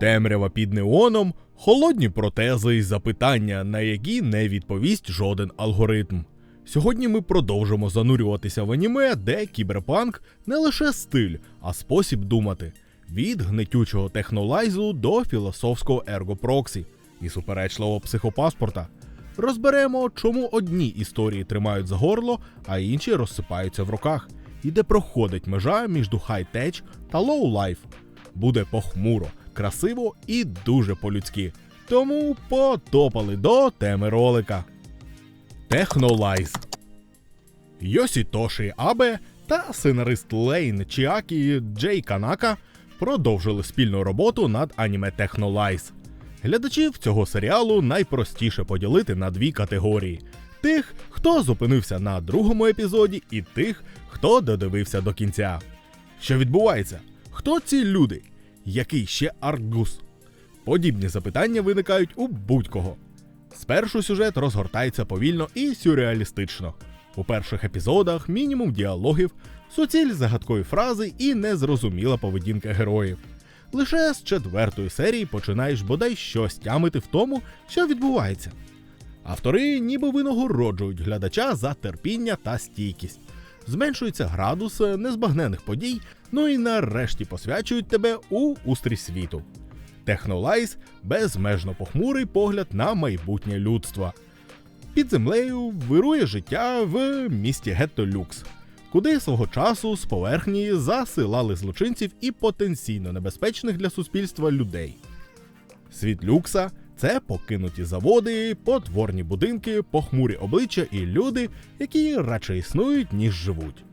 Темрява під неоном, холодні протези і запитання, на які не відповість жоден алгоритм. Сьогодні ми продовжимо занурюватися в аніме, де кіберпанк не лише стиль, а спосіб думати. Від гнетючого технолайзу до філософського ергопроксі і суперечливого психопаспорта. Розберемо, чому одні історії тримають за горло, а інші розсипаються в руках, і де проходить межа між хай-теч та лоу-лайф. Буде похмуро, красиво і дуже по-людськи. Тому потопали до теми ролика. Технолайз. Йосітоші Абе та сценарист Лейн Чіакі Джей Канака продовжили спільну роботу над аніме Технолайз. Глядачів цього серіалу найпростіше поділити на дві категорії: тих, хто зупинився на другому епізоді, і тих, хто додивився до кінця. Що відбувається? Хто ці люди? Який ще аркгус? Подібні запитання виникають у будь-кого. Спершу сюжет розгортається повільно і сюрреалістично. У перших епізодах мінімум діалогів, суціль загадкові фрази і незрозуміла поведінка героїв. Лише з четвертої серії починаєш бодай щось тямити в тому, що відбувається. Автори ніби винагороджують глядача за терпіння та стійкість. Зменшується градус незбагнених подій, ну і нарешті посвячують тебе у устрій світу. Технолайз безмежно похмурий погляд на майбутнє людства. Під землею вирує життя в місті Гетто Люкс, куди свого часу з поверхні засилали злочинців і потенційно небезпечних для суспільства людей. Світ люкса це покинуті заводи, потворні будинки, похмурі обличчя і люди, які радше існують, ніж живуть.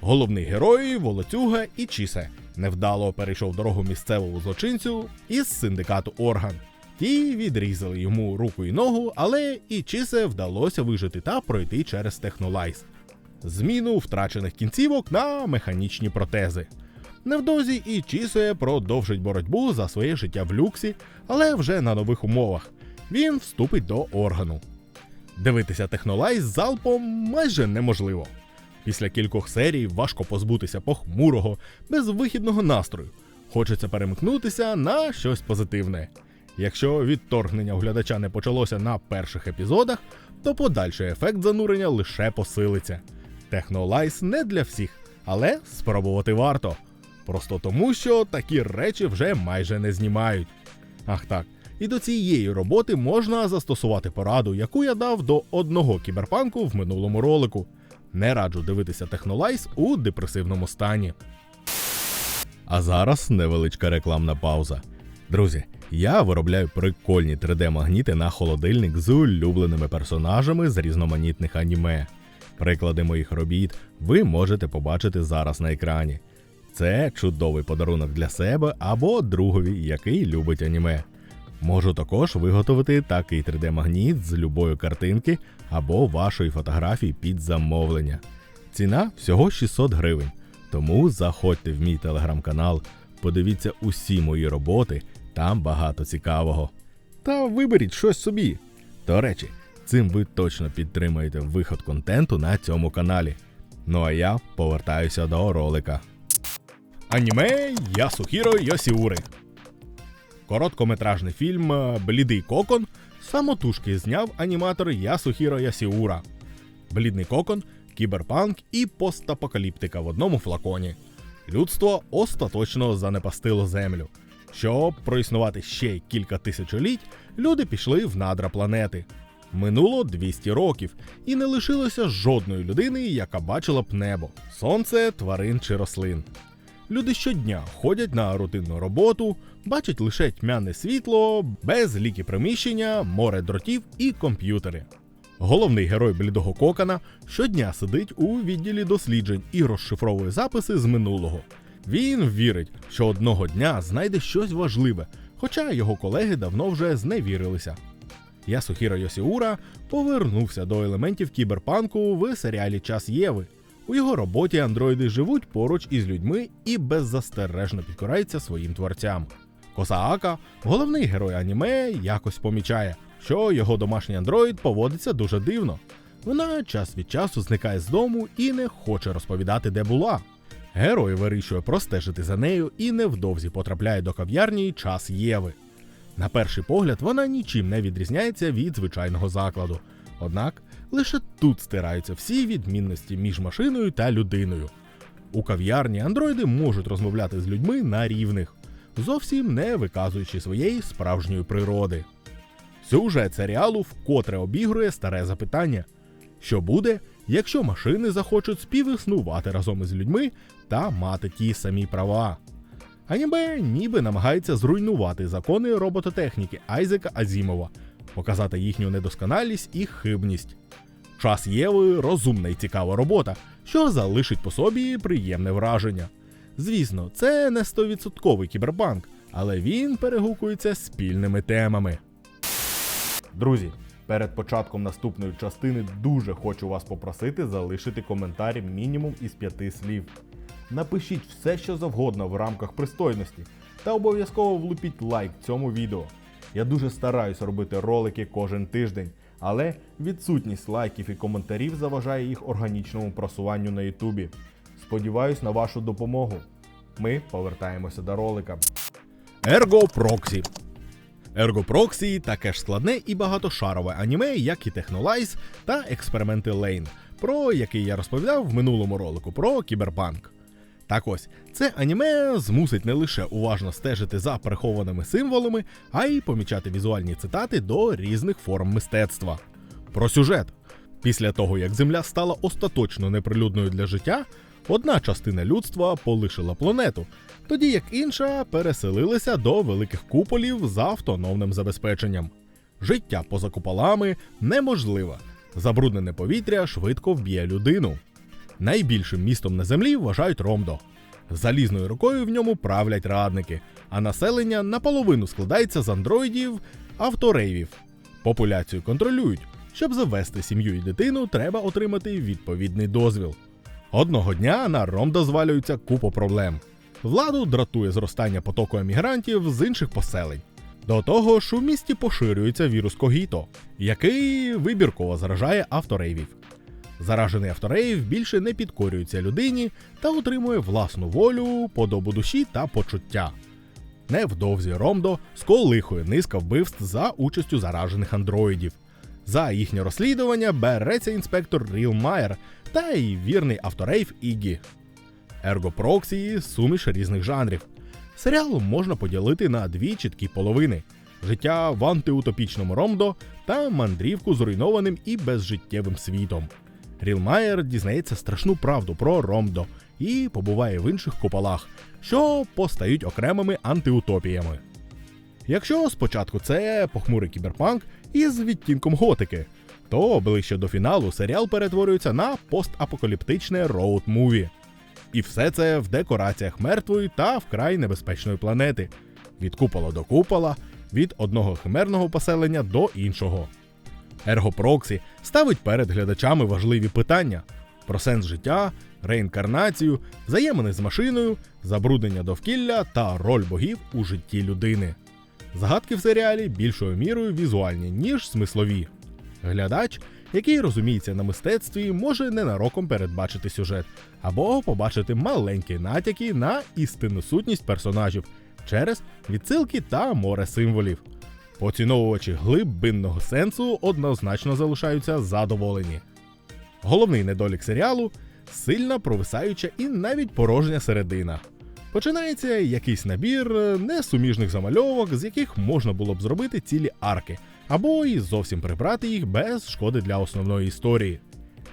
Головний герой Волоцюга і Чісе невдало перейшов дорогу місцевому злочинцю із синдикату Орган. Ті відрізали йому руку і ногу, але і Чісе вдалося вижити та пройти через технолайз. Зміну втрачених кінцівок на механічні протези. Невдовзі і Чісе продовжить боротьбу за своє життя в люксі, але вже на нових умовах. Він вступить до органу. Дивитися технолайз залпом майже неможливо. Після кількох серій важко позбутися похмурого, безвихідного настрою. Хочеться перемкнутися на щось позитивне. Якщо відторгнення у глядача не почалося на перших епізодах, то подальший ефект занурення лише посилиться. Технолайз не для всіх, але спробувати варто. Просто тому, що такі речі вже майже не знімають. Ах так, і до цієї роботи можна застосувати пораду, яку я дав до одного кіберпанку в минулому ролику. Не раджу дивитися Технолайз у депресивному стані. А зараз невеличка рекламна пауза. Друзі, я виробляю прикольні 3D-магніти на холодильник з улюбленими персонажами з різноманітних аніме. Приклади моїх робіт ви можете побачити зараз на екрані. Це чудовий подарунок для себе або другові, який любить аніме. Можу також виготовити такий 3D-магніт з любої картинки або вашої фотографії під замовлення. Ціна всього 600 гривень. Тому заходьте в мій телеграм-канал, подивіться усі мої роботи, там багато цікавого. Та виберіть щось собі. До речі, цим ви точно підтримаєте виход контенту на цьому каналі. Ну а я повертаюся до ролика. Аніме Ясухіро Йосіури. Короткометражний фільм Блідий кокон самотужки зняв аніматор Ясухіро Ясіура. Блідний кокон, кіберпанк і постапокаліптика в одному флаконі. Людство остаточно занепастило землю. Щоб проіснувати ще кілька тисячоліть, люди пішли в надра планети. Минуло 200 років, і не лишилося жодної людини, яка бачила б небо, сонце, тварин чи рослин. Люди щодня ходять на рутинну роботу, бачать лише тьмяне світло, безлікі приміщення, море дротів і комп'ютери. Головний герой блідого кокана щодня сидить у відділі досліджень і розшифровує записи з минулого. Він вірить, що одного дня знайде щось важливе, хоча його колеги давно вже зневірилися. Ясухіро Йосіура повернувся до елементів кіберпанку в серіалі Час Єви. У його роботі андроїди живуть поруч із людьми і беззастережно підкораються своїм творцям. Косаака, головний герой аніме, якось помічає, що його домашній андроїд поводиться дуже дивно. Вона час від часу зникає з дому і не хоче розповідати, де була. Герой вирішує простежити за нею і невдовзі потрапляє до кав'ярні час Єви. На перший погляд вона нічим не відрізняється від звичайного закладу. Однак лише тут стираються всі відмінності між машиною та людиною. У кав'ярні андроїди можуть розмовляти з людьми на рівних, зовсім не виказуючи своєї справжньої природи. Сюжет серіалу вкотре обігрує старе запитання: що буде, якщо машини захочуть співіснувати разом із людьми та мати ті самі права? Аніме ніби намагається зруйнувати закони робототехніки Айзека Азімова, показати їхню недосконалість і хибність. Час Єви розумна і цікава робота, що залишить по собі приємне враження. Звісно, це не 100% кіберпанк, але він перегукується спільними темами. Друзі, перед початком наступної частини дуже хочу вас попросити залишити коментар мінімум із п'яти слів. Напишіть все, що завгодно в рамках пристойності, та обов'язково влупіть лайк цьому відео. Я дуже стараюсь робити ролики кожен тиждень, але відсутність лайків і коментарів заважає їх органічному просуванню на Ютубі. Сподіваюсь на вашу допомогу. Ми повертаємося до ролика. Ergo Proxy Ergo Proxy таке ж складне і багатошарове аніме, як і Technolize та експерименти Lane, про який я розповідав в минулому ролику про кіберпанк. Так ось, це аніме змусить не лише уважно стежити за прихованими символами, а й помічати візуальні цитати до різних форм мистецтва. Про сюжет. Після того, як Земля стала остаточно неприлюдною для життя, одна частина людства полишила планету, тоді як інша переселилася до великих куполів за автономним забезпеченням. Життя поза куполами неможливе. Забруднене повітря швидко вб'є людину. Найбільшим містом на землі вважають Ромдо. Залізною рукою в ньому правлять радники, а населення наполовину складається з андроїдів, авторейвів. Популяцію контролюють. Щоб завести сім'ю і дитину, треба отримати відповідний дозвіл. Одного дня на Ромдо звалюється купа проблем. Владу дратує зростання потоку емігрантів з інших поселень. До того ж, у місті поширюється вірус Когіто, який вибірково заражає авторейвів. Заражений авторейв більше не підкорюється людині та отримує власну волю, подобу душі та почуття. Невдовзі Ромдо сколихує низка вбивств за участю заражених андроїдів. За їхнє розслідування береться інспектор Ріл Майер та й вірний авторейв Ігі. Ерго Проксі суміш різних жанрів. Серіал можна поділити на дві чіткі половини: життя в антиутопічному Ромдо та мандрівку зруйнованим і безжиттєвим світом. Рілмаєр дізнається страшну правду про Ромдо і побуває в інших куполах, що постають окремими антиутопіями. Якщо спочатку це похмурий кіберпанк із відтінком готики, то ближче до фіналу серіал перетворюється на постапокаліптичне роуд-муві. І все це в декораціях мертвої та вкрай небезпечної планети від купола до купола, від одного химерного поселення до іншого. Ергопроксі ставить перед глядачами важливі питання про сенс життя, реінкарнацію, взаємини з машиною, забруднення довкілля та роль богів у житті людини. Загадки в серіалі більшою мірою візуальні, ніж смислові. Глядач, який розуміється на мистецтві, може ненароком передбачити сюжет або побачити маленькі натяки на істинну сутність персонажів через відсилки та море символів. Поціновувачі глибинного сенсу однозначно залишаються задоволені. Головний недолік серіалу сильна провисаюча і навіть порожня середина. Починається якийсь набір е, несуміжних замальовок, з яких можна було б зробити цілі арки, або і зовсім прибрати їх без шкоди для основної історії.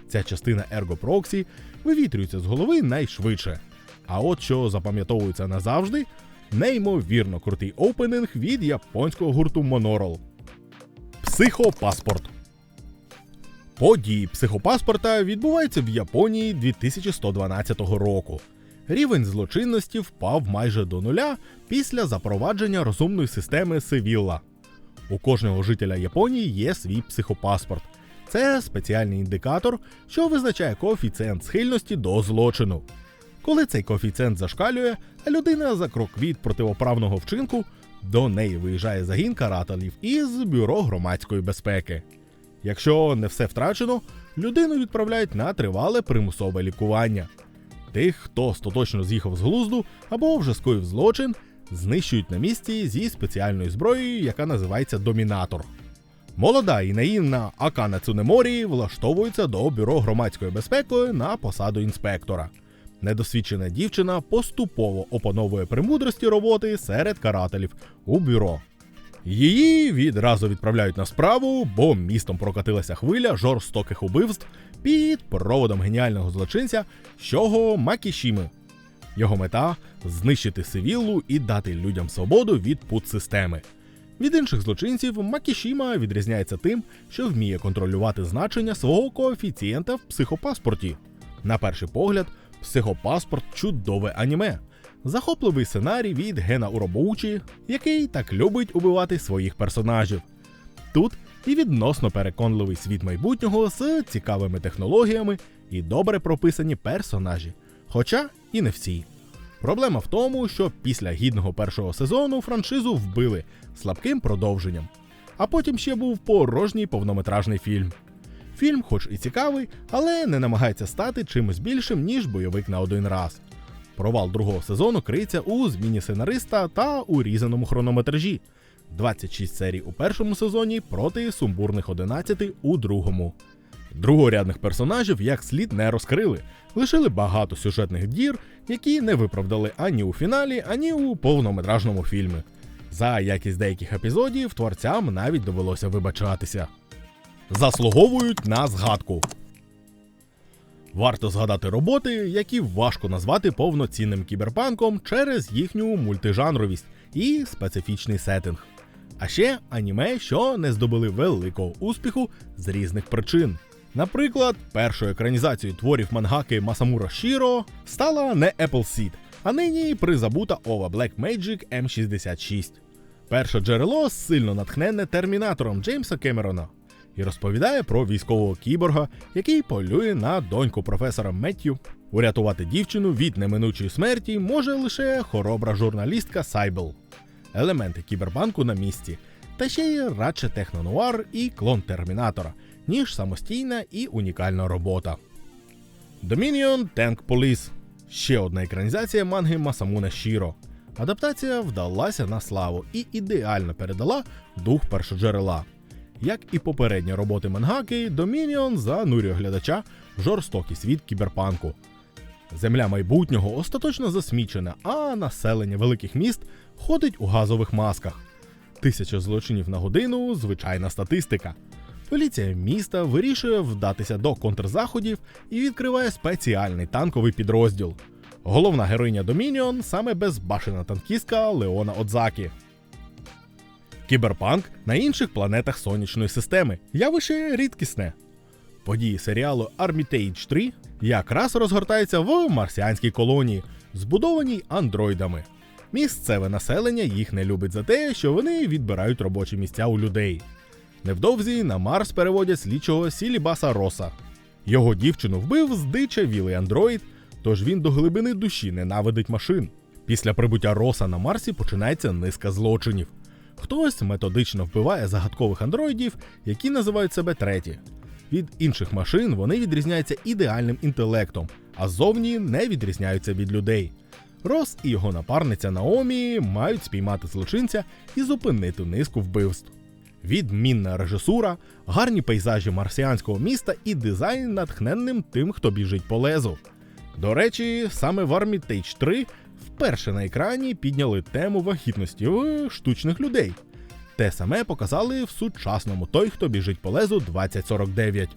Ця частина Ergo Proxy вивітрюється з голови найшвидше. А от що запам'ятовується назавжди, неймовірно крутий опенинг від японського гурту Monoral. Психопаспорт. Події психопаспорта відбуваються в Японії 2112 року. Рівень злочинності впав майже до нуля після запровадження розумної системи Севілла. У кожного жителя Японії є свій психопаспорт. Це спеціальний індикатор, що визначає коефіцієнт схильності до злочину. Коли цей коефіцієнт зашкалює, людина за крок від противоправного вчинку, до неї виїжджає загін карателів із бюро громадської безпеки. Якщо не все втрачено, людину відправляють на тривале примусове лікування. Тих, хто остаточно з'їхав з глузду або вже скоїв злочин, знищують на місці зі спеціальною зброєю, яка називається Домінатор. Молода і наївна Акана Цунеморі влаштовується до бюро громадської безпеки на посаду інспектора. Недосвідчена дівчина поступово опановує премудрості роботи серед карателів у бюро. Її відразу відправляють на справу, бо містом прокатилася хвиля жорстоких убивств під проводом геніального злочинця Щого Макішіми. Його мета знищити Сивіллу і дати людям свободу від пут системи. Від інших злочинців Макішіма відрізняється тим, що вміє контролювати значення свого коефіцієнта в психопаспорті. На перший погляд, психопаспорт чудове аніме. Захопливий сценарій від Гена Уробоучі, який так любить убивати своїх персонажів. Тут і відносно переконливий світ майбутнього з цікавими технологіями і добре прописані персонажі, хоча і не всі. Проблема в тому, що після гідного першого сезону франшизу вбили слабким продовженням, а потім ще був порожній повнометражний фільм. Фільм, хоч і цікавий, але не намагається стати чимось більшим, ніж бойовик на один раз. Провал другого сезону криється у зміні сценариста та урізаному хронометражі. 26 серій у першому сезоні проти сумбурних 11 у другому. Другорядних персонажів як слід не розкрили, лишили багато сюжетних дір, які не виправдали ані у фіналі, ані у повнометражному фільмі. За якість деяких епізодів творцям навіть довелося вибачатися. Заслуговують на згадку. Варто згадати роботи, які важко назвати повноцінним кіберпанком через їхню мультижанровість і специфічний сеттинг. А ще аніме, що не здобули великого успіху з різних причин. Наприклад, першою екранізацією творів мангаки Масамура Шіро стала не Appleseed, а нині призабута Ова Black Magic M66. Перше джерело сильно натхненне термінатором Джеймса Кемерона і розповідає про військового кіборга, який полює на доньку професора Меттю. Урятувати дівчину від неминучої смерті може лише хоробра журналістка Сайбел. Елементи кібербанку на місці, та ще й радше технонуар і клон термінатора, ніж самостійна і унікальна робота. Dominion Tank Police ще одна екранізація манги Масамуне Шіро. Адаптація вдалася на славу і ідеально передала дух першоджерела. Як і попередні роботи мангаки, Dominion занурює глядача в жорстокий світ кіберпанку. Земля майбутнього остаточно засмічена, а населення великих міст ходить у газових масках. Тисяча злочинів на годину звичайна статистика. Поліція міста вирішує вдатися до контрзаходів і відкриває спеціальний танковий підрозділ. Головна героїня Домініон саме безбашена танкістка Леона Одзакі. Кіберпанк на інших планетах сонячної системи. Явище рідкісне. Події серіалу Armitage 3 якраз розгортаються в марсіанській колонії, збудованій андроїдами. Місцеве населення їх не любить за те, що вони відбирають робочі місця у людей. Невдовзі на Марс переводять слідчого Сілібаса Роса. Його дівчину вбив здичавілий андроїд, тож він до глибини душі ненавидить машин. Після прибуття Роса на Марсі починається низка злочинів. Хтось методично вбиває загадкових андроїдів, які називають себе треті. Від інших машин вони відрізняються ідеальним інтелектом, а зовні не відрізняються від людей. Рос і його напарниця Наомі мають спіймати злочинця і зупинити низку вбивств. Відмінна режисура, гарні пейзажі марсіанського міста і дизайн натхненним тим, хто біжить по лезу. До речі, саме в Armitage 3 вперше на екрані підняли тему вагітності в штучних людей. Те саме показали в сучасному той, хто біжить по лезу 2049.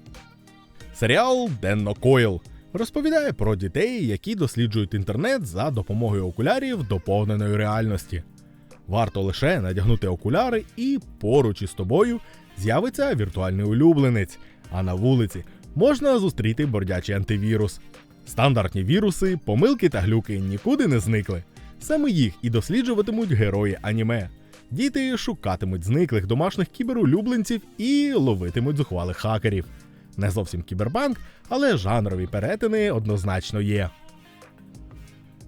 Серіал Денно Койл розповідає про дітей, які досліджують інтернет за допомогою окулярів доповненої реальності. Варто лише надягнути окуляри, і поруч із тобою з'явиться віртуальний улюбленець, а на вулиці можна зустріти бордячий антивірус. Стандартні віруси, помилки та глюки нікуди не зникли. Саме їх і досліджуватимуть герої аніме. Діти шукатимуть зниклих домашніх кіберулюбленців і ловитимуть зухвалих хакерів. Не зовсім кіберпанк, але жанрові перетини однозначно є.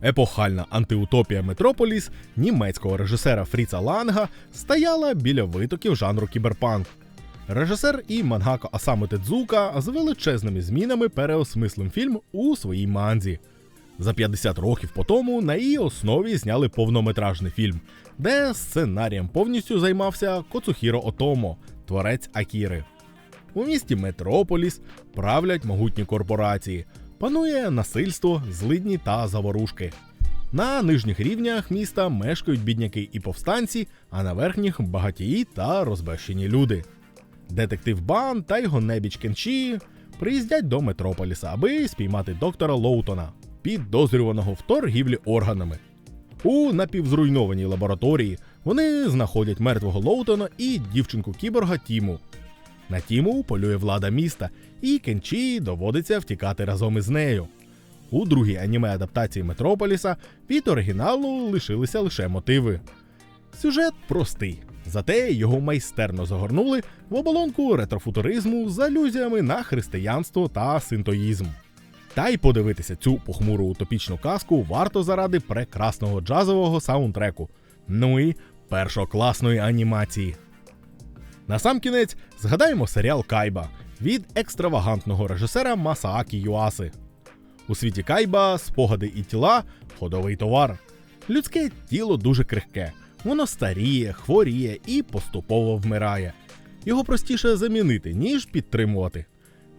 Епохальна антиутопія Метрополіс німецького режисера Фріца Ланга стояла біля витоків жанру кіберпанк. Режисер і мангака Асаму Тедзука з величезними змінами переосмислив фільм у своїй манзі. За 50 років по тому на її основі зняли повнометражний фільм, де сценарієм повністю займався Коцухіро Отомо, творець Акіри. У місті Метрополіс правлять могутні корпорації, панує насильство, злидні та заворушки. На нижніх рівнях міста мешкають бідняки і повстанці, а на верхніх багатії та розбещені люди. Детектив Бан та його небіч Кенчі приїздять до Метрополіса, аби спіймати доктора Лоутона, підозрюваного в торгівлі органами. У напівзруйнованій лабораторії вони знаходять мертвого Лоутона і дівчинку кіборга Тіму. На Тіму полює влада міста, і Кенчі доводиться втікати разом із нею. У другій аніме адаптації Метрополіса від оригіналу лишилися лише мотиви. Сюжет простий, зате його майстерно загорнули в оболонку ретрофутуризму з алюзіями на християнство та синтоїзм. Та й подивитися цю похмуру утопічну казку варто заради прекрасного джазового саундтреку, ну і першокласної анімації. Насамкінець згадаємо серіал Кайба від екстравагантного режисера Масаакі Юаси. У світі Кайба спогади і тіла ходовий товар. Людське тіло дуже крихке, воно старіє, хворіє і поступово вмирає. Його простіше замінити, ніж підтримувати.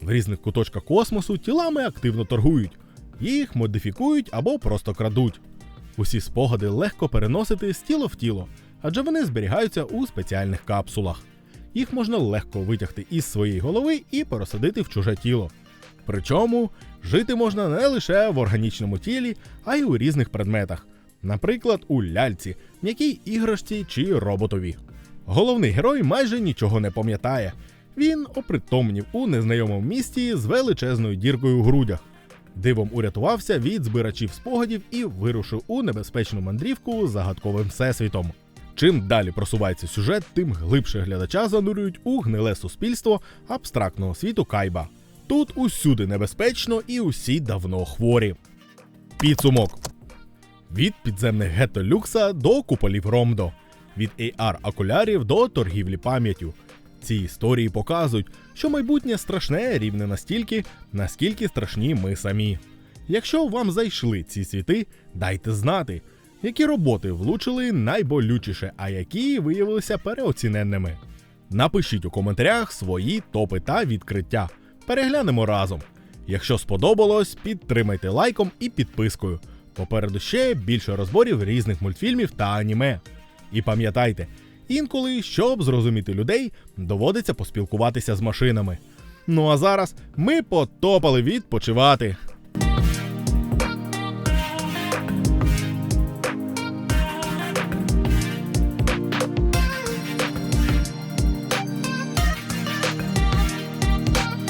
В різних куточках космосу тілами активно торгують, їх модифікують або просто крадуть. Усі спогади легко переносити з тіла в тіло, адже вони зберігаються у спеціальних капсулах. Їх можна легко витягти із своєї голови і пересадити в чуже тіло. Причому жити можна не лише в органічному тілі, а й у різних предметах, наприклад, у ляльці, м'якій іграшці чи роботові. Головний герой майже нічого не пам'ятає. Він опритомнів у незнайомому місті з величезною діркою в грудях. Дивом урятувався від збирачів спогадів і вирушив у небезпечну мандрівку загадковим всесвітом. Чим далі просувається сюжет, тим глибше глядача занурюють у гниле суспільство абстрактного світу Кайба. Тут усюди небезпечно і усі давно хворі. Підсумок. Від підземних гетто люкса до куполів Ромдо, від AR-окулярів до торгівлі пам'яттю. Ці історії показують, що майбутнє страшне рівне настільки, наскільки страшні ми самі. Якщо вам зайшли ці світи, дайте знати, які роботи влучили найболючіше, а які виявилися переоціненними. Напишіть у коментарях свої топи та відкриття. Переглянемо разом. Якщо сподобалось, підтримайте лайком і підпискою. Попереду ще більше розборів різних мультфільмів та аніме. І пам'ятайте, інколи, щоб зрозуміти людей, доводиться поспілкуватися з машинами. Ну а зараз ми потопали відпочивати.